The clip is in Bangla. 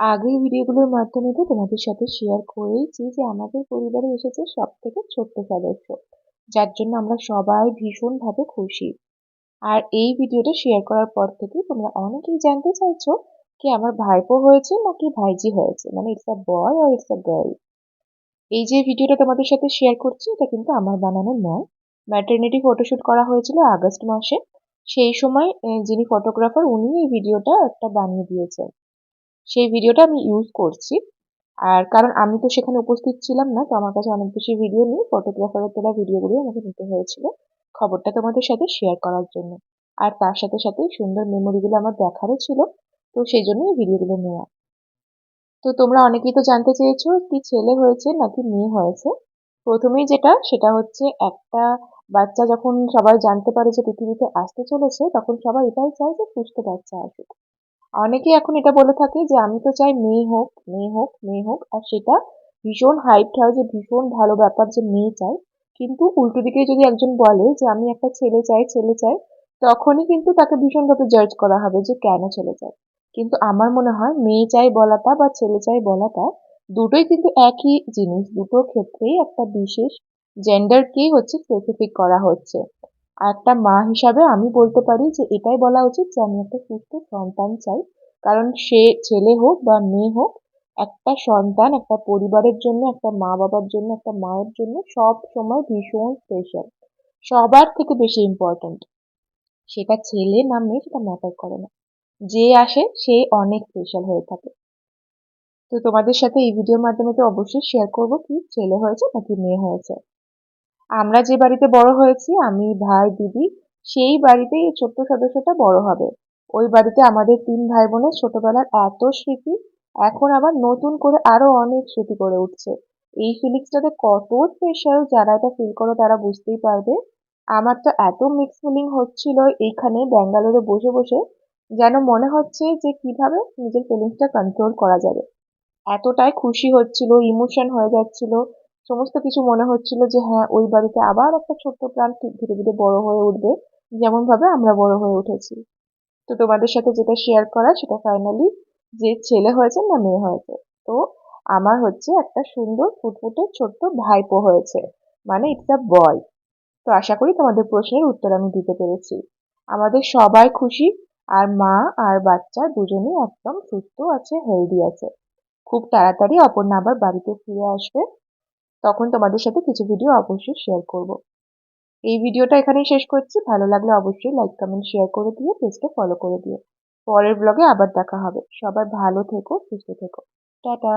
আগের ভিডিওগুলোর মাধ্যমে তো তোমাদের সাথে শেয়ার করেইছি যে আমাদের পরিবারে এসেছে সব থেকে ছোট্ট সদস্য, যার জন্য আমরা সবাই ভীষণভাবে খুশি। আর এই ভিডিওটা শেয়ার করার পর থেকে তোমরা অনেকেই জানতে চাইছো কি আমার ভাইপো হয়েছে নাকি ভাইজি হয়েছে মানে ইটস আ বয় আর ইটস আ গার্ল এই যে ভিডিওটা তোমাদের সাথে শেয়ার করছি, এটা কিন্তু আমার বানানো নয়। ম্যাটার্নিটি ফটোশ্যুট করা হয়েছিল আগস্ট মাসে। সেই সময় যিনি ফটোগ্রাফার উনি এই ভিডিওটা একটা বানিয়ে দিয়েছেন। সেই ভিডিওটা আমি ইউজ করছি। আর কারণ আমি তো সেখানে উপস্থিত ছিলাম না, তো আমার কাছে অনেক বেশি ভিডিও নেই। ফটোগ্রাফারের তোলা ভিডিওগুলো আমাকে নিতে হয়েছিল খবরটা তোমাদের সাথে শেয়ার করার জন্য। আর তার সাথে সাথে সুন্দর মেমোরিগুলো আমার দেখারও ছিল, তো সেই জন্য এই ভিডিওগুলো নেওয়া। তো তোমরা অনেকেই তো জানতে চেয়েছো কি ছেলে হয়েছে নাকি মেয়ে হয়েছে। প্রথমেই যেটা, সেটা হচ্ছে একটা বাচ্চা যখন সবাই জানতে পারে যে পৃথিবীতে আসতে চলেছে, তখন সবাই এটাই চায় যে সুস্থ বাচ্চা আসুক। অনেকে এখন এটা বলে থাকে যে, আমি তো চাই মেয়ে হোক মেয়ে হোক মেয়ে হোক। আর সেটা ভীষণ হাইট হয় যে, ভীষণ ভালো ব্যাপার যে, মেয়ে চাই। কিন্তু উল্টো দিকে যদি একজন বলে যে, আমি একটা ছেলে চাই ছেলে চাই, তখনই কিন্তু তাকে ভীষণভাবে জাজ করা হবে যে, কেন ছেলে চাই? কিন্তু আমার মনে হয় মেয়ে চাই বলাটা বা ছেলে চাই বলাটা দুটোই কিন্তু একই জিনিস। দুটো ক্ষেত্রেই একটা বিশেষ জেন্ডারকেই হচ্ছে স্পেসিফিক করা হচ্ছে। আর একটা মা হিসাবে আমি বলতে পারি যে এটাই বলা উচিত যে আমি একটা সুস্থ সন্তান চাই। কারণ সে ছেলে হোক বা মেয়ে হোক, একটা সন্তান, একটা পরিবারের জন্য, একটা মা বাবার জন্য, একটা মায়ের জন্য সব সময় ভীষণ স্পেশাল সবার থেকে বেশি ইম্পর্ট্যান্ট সেটা ছেলে না মেয়ে সেটা ম্যাটার করে না। যে আসে, সে অনেক স্পেশাল হয়ে থাকে। তো তোমাদের সাথে এই ভিডিওর মাধ্যমে তো অবশ্যই শেয়ার করব কি ছেলে হয়েছে নাকি মেয়ে হয়েছে। আমরা যে বাড়িতে বড় হয়েছি, আমি, ভাই, দিদি, সেই বাড়িতেই এই ছোট্ট সদস্যটা বড় হবে। ওই বাড়িতে আমাদের তিন ভাই বোনের ছোটবেলার এত স্মৃতি, এখন আবার নতুন করে আরও অনেক স্মৃতি করে উঠছে। এই ফিলিংসটাতে কত স্পেশাল যারা এটা ফিল করো তারা বুঝতেই পারবে। আমার তো এত মিক্স ফিলিং হচ্ছিল এইখানে ব্যাঙ্গালোরে বসে বসে, যেন মনে হচ্ছে যে কীভাবে নিজের ফিলিংসটা কন্ট্রোল করা যাবে। এতটাই খুশি হচ্ছিল ইমোশন হয়ে যাচ্ছিল সমস্ত কিছু মনে হচ্ছিল যে হ্যাঁ ওই বাড়িতে আবার একটা ছোট্ট প্রাণ ঠিক ধীরে ধীরে বড় হয়ে উঠবে যেমন ভাবে আমরা বড় হয়ে উঠেছি। তো তোমাদের সাথে যেটা শেয়ার করা, সেটা ফাইনালি যে ছেলে হয়েছে না মেয়ে হয়েছে, তো আমার হচ্ছে একটা সুন্দর ফুটফুটে ছোট্ট ভাইপো হয়েছে। মানে ইটস আ বয় তো আশা করি তোমাদের প্রশ্নের উত্তর আমি দিতে পেরেছি। আমাদের সবাই খুশি, আর মা আর বাচ্চা দুজনেই একদম সুস্থ আছে হেলদি আছে। খুব তাড়াতাড়ি অপর্ণা আবার বাড়িতে ফিরে আসবে। তখন তোমাদের সাথে কিছু ভিডিও অবশ্যই শেয়ার করব। এই ভিডিওটা এখানেই শেষ করছি। ভালো লাগলে অবশ্যই লাইক কমেন্ট শেয়ার করে দিয়ে পেজটা ফলো করে দিও। পরের ব্লগে আবার দেখা হবে। সবাই ভালো থেকো, সুস্থ থেকো। টাটা!